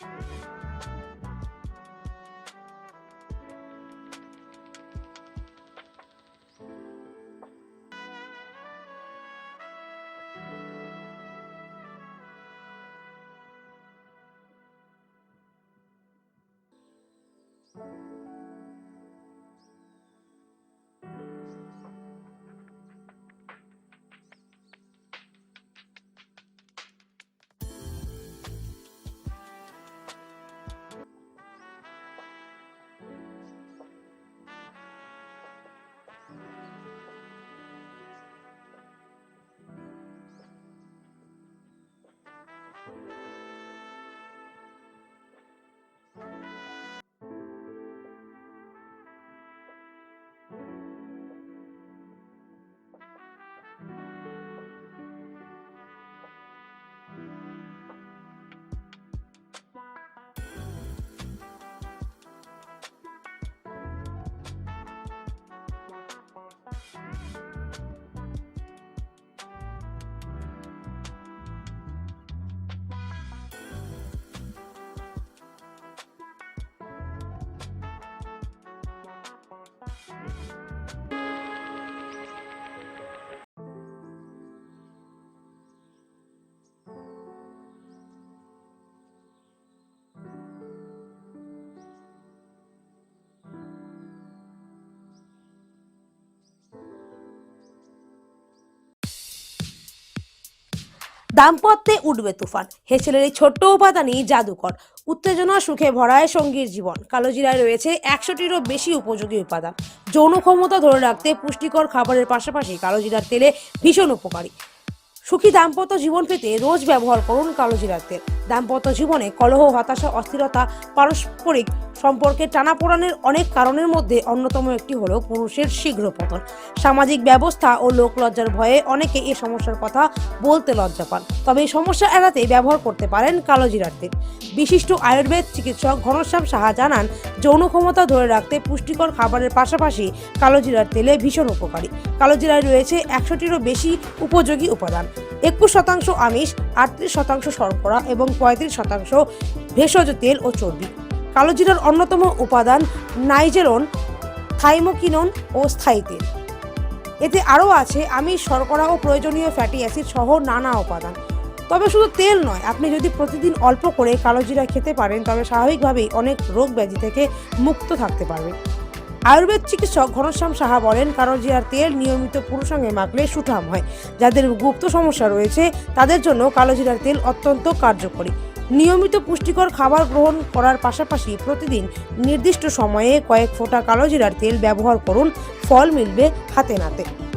Thank you. দাম্পত্যে উঠবে তুফান। হেসেলের এই ছোট্ট উপাদানই জাদুকর। উত্তেজনা, সুখে ভরায় সঙ্গীর জীবন। কালোজিরায় রয়েছে একশোটিরও বেশি উপযোগী উপাদান। যৌন ক্ষমতা ধরে রাখতে পুষ্টিকর খাবারের পাশাপাশি কালোজিরার তেলে ভীষণ উপকারী। সুখী দাম্পত্য জীবন পেতে রোজ ব্যবহার করুন কালোজিরার তেল। দাম্পত্য জীবনে কলহ, হতাশা, অস্থিরতা, পারস্পরিক সম্পর্কে টানাপোড়ানের অনেক কারণের মধ্যে অন্যতম একটি হলো পুরুষের শীঘ্র পতন সামাজিক ব্যবস্থা ও লোকলজ্জার ভয়ে অনেকে এই সমস্যার কথা বলতে লজ্জা পান। তবে এই সমস্যা এড়াতে ব্যবহার করতে পারেন কালোজিরার তেল বিশিষ্ট আয়ুর্বেদ চিকিৎসক ঘনশ্যাম সাহা জানান, যৌন ক্ষমতা ধরে রাখতে পুষ্টিকর খাবারের পাশাপাশি কালোজিরার তেলে ভীষণ উপকারী। কালোজিরায় রয়েছে একশোটিরও বেশি উপযোগী উপাদান। একুশ শতাংশ আমিষ, আটত্রিশ শতাংশ শর্করা এবং পঁয়ত্রিশ শতাংশ ভেষজ তেল ও চর্বি। কালোজিরার অন্যতম উপাদান নাইজেরন, থাইমোকিনন ও স্থায়ী তেল। এতে আরও আছে আমি শর্করা ও প্রয়োজনীয় ফ্যাটি অ্যাসিড সহ নানা উপাদান। তবে শুধু তেল নয়, আপনি যদি প্রতিদিন অল্প করে কালোজিরা খেতে পারেন, তবে স্বাভাবিকভাবেই অনেক রোগ ব্যাধি থেকে মুক্ত থাকতে পারবেন আয়ুর্বেদ চিকিৎসক ঘনশ্যাম সাহা বলেন, কালোজিরার তেল নিয়মিত পুরুষঙ্গে মাখলে সুঠাম হয়। যাদের গুপ্ত সমস্যা রয়েছে, তাদের জন্য কালোজিরার তেল অত্যন্ত কার্যকরী। নিয়মিত পুষ্টিকর খাবার গ্রহণ করার পাশাপাশি প্রতিদিন নির্দিষ্ট সময়ে কয়েক ফোঁটা কালোজিরার তেল ব্যবহার করুন, ফল মিলবে হাতে নাতে।